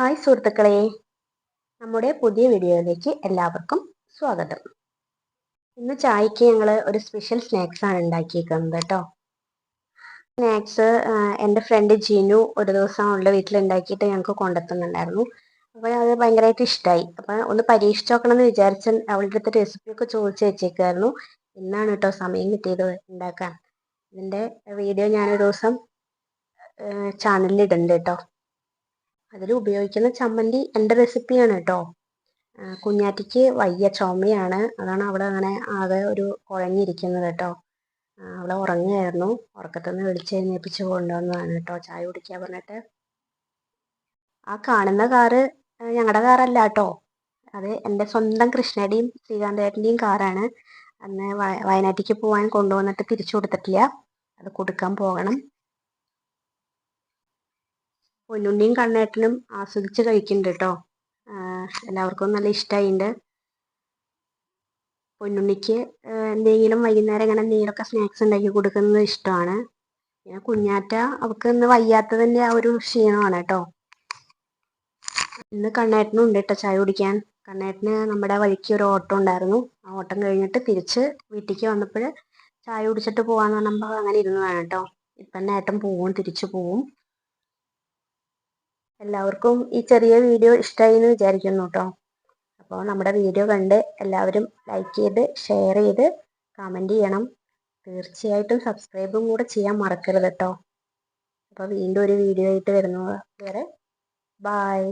Hi സുഹൃത്തുക്കളെ. നമ്മുടെ പുതിയ വീഡിയോയിലേക്ക് എല്ലാവർക്കും സ്വാഗതം. ഇന്ന് ചായക്ക് ഞങ്ങൾ ഒരു സ്പെഷ്യൽ സ്നാക്സ് ആണ് ഉണ്ടാക്കിയിരിക്കുന്നത് കേട്ടോ. സ്നാക്സ് എന്റെ ഫ്രണ്ട് ജിനു ഒരു ദിവസം അവളുടെ വീട്ടിൽ ഉണ്ടാക്കിയിട്ട് ഞങ്ങൾക്ക് കൊണ്ടെത്തുന്നുണ്ടായിരുന്നു അപ്പോൾ അത് ഭയങ്കരമായിട്ട് ഇഷ്ടമായി അപ്പം ഒന്ന് പരീക്ഷിച്ച് നോക്കണം എന്ന് വിചാരിച്ച് അവളുടെ അടുത്ത് റെസിപ്പിയൊക്കെ ചോദിച്ചു വെച്ചേക്കായിരുന്നു. ഇന്നാണ് കേട്ടോ സമയം കിട്ടിയത് ഉണ്ടാക്കാൻ. ഇതിന്റെ വീഡിയോ ഞാനൊരു ദിവസം ചാനലിൽ ഇടുന്നുണ്ട് കേട്ടോ. അതിൽ ഉപയോഗിക്കുന്ന ചമ്മന്തി എന്റെ റെസിപ്പിയാണ് കേട്ടോ കുഞ്ഞാറ്റിക്ക് വയ്യ ചുമയാണ്. അതാണ് അവൾ അങ്ങനെ ആകെ ഒരു കുഴഞ്ഞിരിക്കുന്നത് കേട്ടോ അവൾ ഉറങ്ങുകയായിരുന്നു. ഉറക്കത്തുനിന്ന് വിളിച്ചെഴുന്നേപ്പിച്ച് കൊണ്ടുവന്നതാണ് കേട്ടോ ചായ കുടിക്കാൻ പറഞ്ഞിട്ട്. ആ കാണുന്ന കാറ് ഞങ്ങളുടെ കാറല്ല കേട്ടോ അത് എന്റെ സ്വന്തം കൃഷ്ണയുടെയും ശ്രീകാന്തേട്ടന്റെയും കാറാണ്. അന്ന് വയനാട്ടിലേക്ക് പോകാൻ കൊണ്ടുവന്നിട്ട് തിരിച്ചു കൊടുത്തിട്ടില്ല. അത് കൊടുക്കാൻ പോകണം. പൊന്നുണ്ണിയും കണ്ണേട്ടനും ആസ്വദിച്ച് കഴിക്കുന്നുണ്ട് കേട്ടോ എല്ലാവർക്കും നല്ല ഇഷ്ടമായിട്ടുണ്ട് പൊന്നുണ്ണിക്ക് എന്തെങ്കിലും വൈകുന്നേരം ഇങ്ങനെ എന്തെങ്കിലുമൊക്കെ സ്നാക്സ് ഉണ്ടാക്കി കൊടുക്കുന്നത് ഇഷ്ടമാണ്. പിന്നെ കുഞ്ഞാറ്റ അവൾക്ക് ഇന്ന് വയ്യാത്തതിന്റെ ആ ഒരു ക്ഷീണമാണ് കേട്ടോ ഇന്ന് കണ്ണേട്ടനും ഉണ്ട് കേട്ടോ ചായ കുടിക്കാൻ. കണ്ണേട്ടന് നമ്മുടെ വഴിക്ക് ഒരു ഓട്ടം ഉണ്ടായിരുന്നു. ആ ഓട്ടം കഴിഞ്ഞിട്ട് തിരിച്ച് വീട്ടിലേക്ക് വന്നപ്പോൾ ചായ കുടിച്ചിട്ട് പോകാന്ന് പറഞ്ഞപ്പോൾ അങ്ങനെ ഇരുന്നതാണ് കേട്ടോ ഇപ്പം നേട്ടം പോവും തിരിച്ചു പോവും. എല്ലാവർക്കും ഈ ചെറിയ വീഡിയോ ഇഷ്ടമായി എന്ന് വിചാരിക്കുന്നു കേട്ടോ അപ്പോൾ നമ്മുടെ വീഡിയോ കണ്ട് എല്ലാവരും ലൈക്ക് ചെയ്ത് ഷെയർ ചെയ്ത് കമന്റ് ചെയ്യണം. തീർച്ചയായിട്ടും സബ്സ്ക്രൈബും കൂടെ ചെയ്യാൻ മറക്കരുത് കേട്ടോ അപ്പോൾ വീണ്ടും ഒരു വീഡിയോ ആയിട്ട് വരുന്നു വരെ. ബായ്